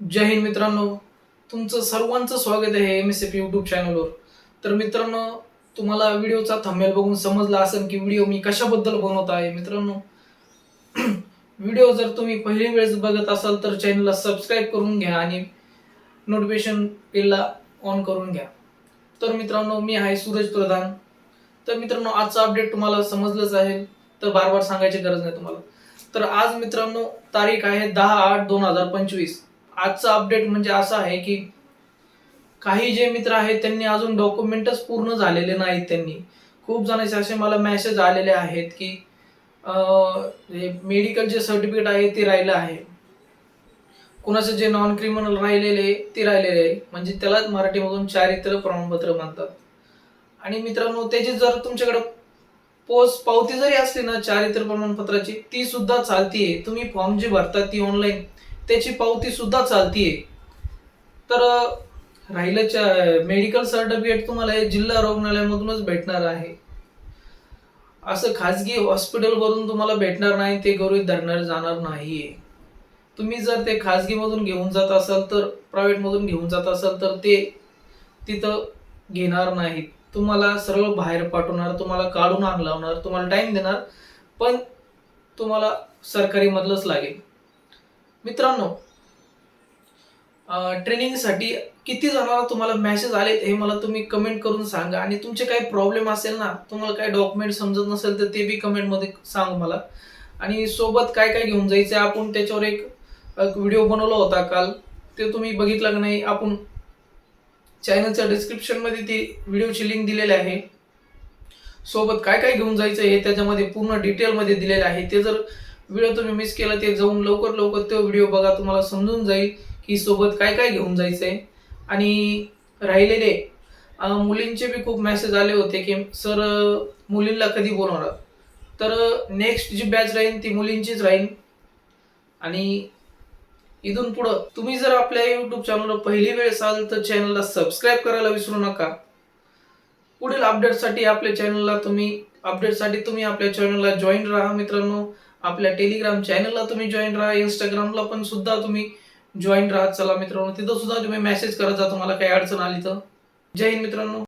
जय हिंद मित्रांनो. तुमचं सर्वांचं स्वागत आहे एम एस एफ यूट्यूब चॅनलवर तर मित्रांनो तुम्हाला व्हिडिओचा थंबेल बघून समजला असेल की व्हिडिओ मी कशाबद्दल बनवत आहे मित्रांनो. व्हिडिओ जर तुम्ही पहिली वेळेस बघत असाल तर चॅनलला सबस्क्राईब करून घ्या आणि नोटिफिकेशन बेलला ऑन करून घ्या. तर मित्रांनो मी आहे सूरज प्रधान. तर मित्रांनो आजचा अपडेट तुम्हाला समजलंच आहे तर बार बार सांगायची गरज नाही तुम्हाला. तर आज मित्रांनो तारीख आहे दहा आठ दोन हजार पंचवीस. आजचा अपडेट म्हणजे असा आहे की काही जे मित्र आहेत त्यांनी अजून डॉक्युमेंटच पूर्ण झालेले नाहीत त्यांनी. खूप जणांचे असे मला मेसेज आलेले आहेत की मेडिकल जे सर्टिफिकेट आहे ते राहिलं आहे. कुणाचं जे नॉन क्रिमिनल राहिलेले ते राहिलेले आहे. म्हणजे त्यालाच मराठीमधून चारित्र्य प्रमाणपत्र म्हणतात. आणि मित्रांनो त्याची जर तुमच्याकडे पोस्ट पावती जरी असली ना चारित्र्य प्रमाणपत्राची ती सुद्धा चालतीये. तुम्ही फॉर्म जी भरता ती ऑनलाईन त्याची पावती सुद्धा चालतीये. तर राहिलं मेडिकल सर्टिफिकेट तुम्हाला हे जिल्हा रुग्णालयामधूनच भेटणार आहे. असं खाजगी हॉस्पिटल वरून तुम्हाला भेटणार नाही ते गौरवित धरणार जाणार नाहीये. तुम्ही जर ते खाजगी मधून घेऊन जात असाल तर प्रायव्हेट मधून घेऊन जात असाल तर ते तिथं घेणार नाहीत. तुम्हाला सरळ बाहेर पाठवणार तुम्हाला काढून आग लावणार तुम्हाला टाइम देणार पण तुम्हाला सरकारी मधलंच लागेल. मित्रांनो ट्रेनिंगसाठी किती जणांना तुम्हाला मेसेज आलेत हे मला तुम्ही कमेंट करून सांगा. आणि तुमचे काही प्रॉब्लेम असेल ना तुम्हाला काही डॉक्युमेंट समजत नसेल तर ते बी कमेंटमध्ये सांग मला. आणि सोबत काय काय घेऊन जायचं आपण त्याच्यावर एक व्हिडिओ बनवला होता काल. ते तुम्ही बघितला का नाही आपण चॅनलच्या डिस्क्रिप्शनमध्ये ती व्हिडिओची लिंक दिलेली आहे. सोबत काय काय घेऊन जायचं हे त्याच्यामध्ये पूर्ण डिटेलमध्ये दिलेलं आहे. ते जर व्हिडिओ तुम्ही मिस केला ते जाऊन लवकर लवकर तो व्हिडिओ बघा तुम्हाला समजून जाईल की सोबत काय काय घेऊन जायचंय. आणि राहिलेले मुलींचे बी खूप मेसेज आले होते की सर मुलींना कधी बोलवणार? तर नेक्स्ट जी बॅच राहील ती मुलींचीच राहील आणि इथून पुढं तुम्ही जर आपल्या युट्यूब चॅनलवर पहिली वेळ असाल तर चॅनलला सबस्क्राईब करायला विसरू नका. पुढील अपडेटसाठी आपल्या चॅनलला तुम्ही अपडेटसाठी तुम्ही आपल्या चॅनलला जॉईन राहा मित्रांनो. आपल्या टेलिग्राम चॅनलला तुम्ही जॉईन राहा इंस्टाग्रामला पण सुद्धा तुम्ही जॉईन राहा. चला मित्रांनो तिथं सुद्धा तुम्ही मेसेज करत जा तुम्हाला काही अडचण आली तर. जय हिंद मित्रांनो.